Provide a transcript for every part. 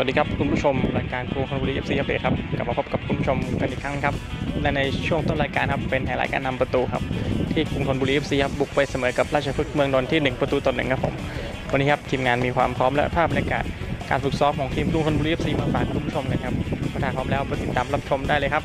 วัสดีครับคุณผู้ชมรายการครูคอนบุรีเอฟซีอัปเดตครับกลับมาพบกับคุณผู้ชมกันอีกครั้งครับและในช่วงต้นรายการครับเป็นไฮไลท์การนำประตูครับที่กรุงธนบุรีเอฟซีครับบุกไปเสมอกับราชพฤกษ์เมืองนนท์ที่ 1 ประตูต่อหนึ่งครับผมวันนี้ครับทีมงานมีความพร้อมและภาพบรรยากาศการฝึกซ้อมของทีมกรุงธนบุรีเอฟซีมาฝากคุณผู้ชมกันครับถ้าพร้อมแล้วไปติดตามรับชมได้เลยครับ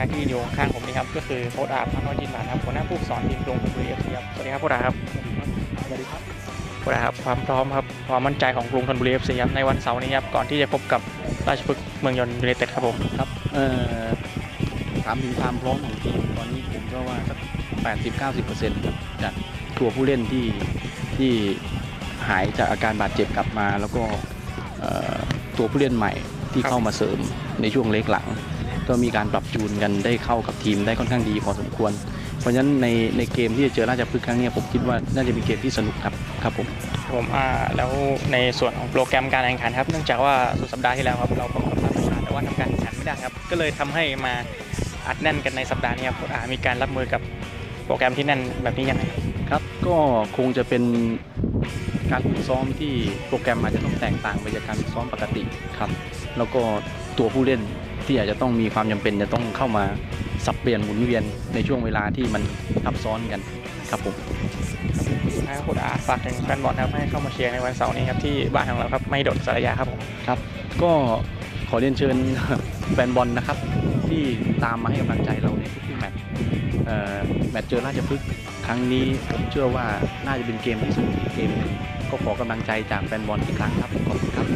าที่อยู่ข้างผมนี่ครับก็คือโค้ชอาบพนอจินบาครับหัวหน้าผู้สอนทีมกรุงธนบุรีเอฟซีครับสวัสดีครับโค้ชอาครับสวัสดีครับโค้ชอาครับความพร้อมครับความมั่นใจของกรุงธนบุรีเอฟซีครับในวันเสาร์นี้ครับก่อนที่จะพบกับราชพฤกษ์เมืองยนต์ยูไนเต็ดครับผมครับเอ่อถามถึงความพร้อมของทีมตอนนี้ผมก็ว่าสัก80 90เปอร์เซ็นต์ครับจากตัวผู้เล่นที่ที่หายจากอาการบาดเจ็บกลับมา แล้วก็เอ่อตัวผู้เล่นใหม่ที่เข้ามาเสริมในช่วงเล็กหลัง ก็มีการปรับจูนกันได้เข้ากับทีมได้ค่อนข้างดีพอสมควร เพราะฉะนั้นในในเกมที่จะเจอราชพฤกษ์ครั้งเนี้ยผมคิดว่าน่าจะเป็นเกมที่สนุกครับครับผมผมอ่าแล้วในส่วนของโปรแกรมการแข่งขันครับ เนื่องจากว่าสุดสัปดาห์ที่แล้วครับเราพบกับราชบุรีแต่ว่าทำการแข่งขันไม่ได้ครับ ก็เลยทำให้มาอัดแน่นกันในสัปดาห์นี้ครับโค้ชอามีการรับมือกับโปรแกรมที่แน่นแบบนี้ยังไงครับก็คงจะเป็นการฝึกซ้อมที่โปรแกรมอาจจะต้องแตกต่างไปจากการฝึกซ้อมปกติครับ แล้วก็ตัวผู้เล่น ที่อาจจะต้องมีความจำเป็นจะต้องเข้ามาสับเปลี่ยนหมุนเวียนในช่วงเวลาที่มันทับซ้อนกันครับผมให้โค้ชอาฝากถึงแฟนบอลครับให้เข้ามาเชียร์ในวันเสาร์นี้ครับที่บ้านของเราครับไม่โดดสารยาครับผมครับ ก็ขอเรียนเชิญแฟนบอลนะครับ ที่ตามมาให้กำลังใจเราในทุกๆแมตช์เอ่อแมตช์เจอราชพฤกษ์ครั้งนี้ผมเชื่อว่าน่าจะเป็นเกมที่สนุกอีกเกมหนึ่ง ก็ขอกำลังใจจากแฟนบอลอีกครั้งครับขอบคุณครับ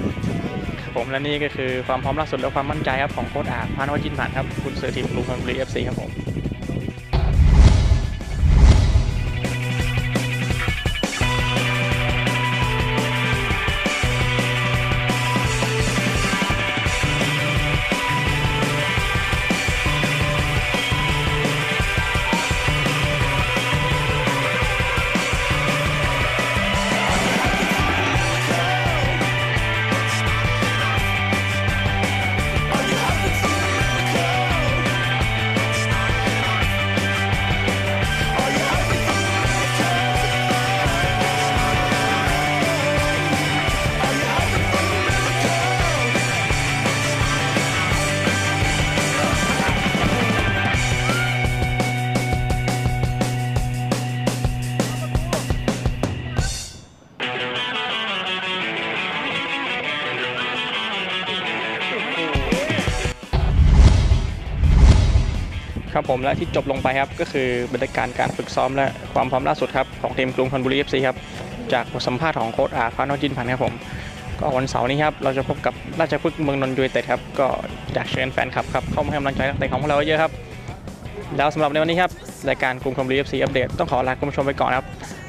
ผมและนี่ก็คือความพร้อมล่าสุดและความมั่นใจครับของโค้ชอาพานวจินผ่านครับคุณเสือทีมกรุงธนบุรีเอฟซีครับผม ครับผมและที่จบลงไปครับก็คือบรรยากาศการฝึกซ้อมและความพร้อมล่าสุดครับของทีมกรุงธนบุรีเอฟซีครับจากบทสัมภาษณ์ของโค้ชอาพานวจินผ่านครับผมก็วันเสาร์นี้ครับเราจะพบกับราชพฤกษ์เมืองนนท์ยูไนเต็ดครับก็อยากเชิญแฟนคลับครับเข้ามาให้กำลังใจนักเตะของพวกเราเยอะครับแล้วสำหรับในวันนี้ครับรายการกรุงธนบุรีเอฟซีอัปเดตต้องขอลาคุณผู้ชมไปก่อนครับ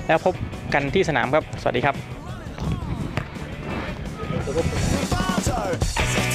แล้วพบกันที่สนามครับสวัสดีครับ As if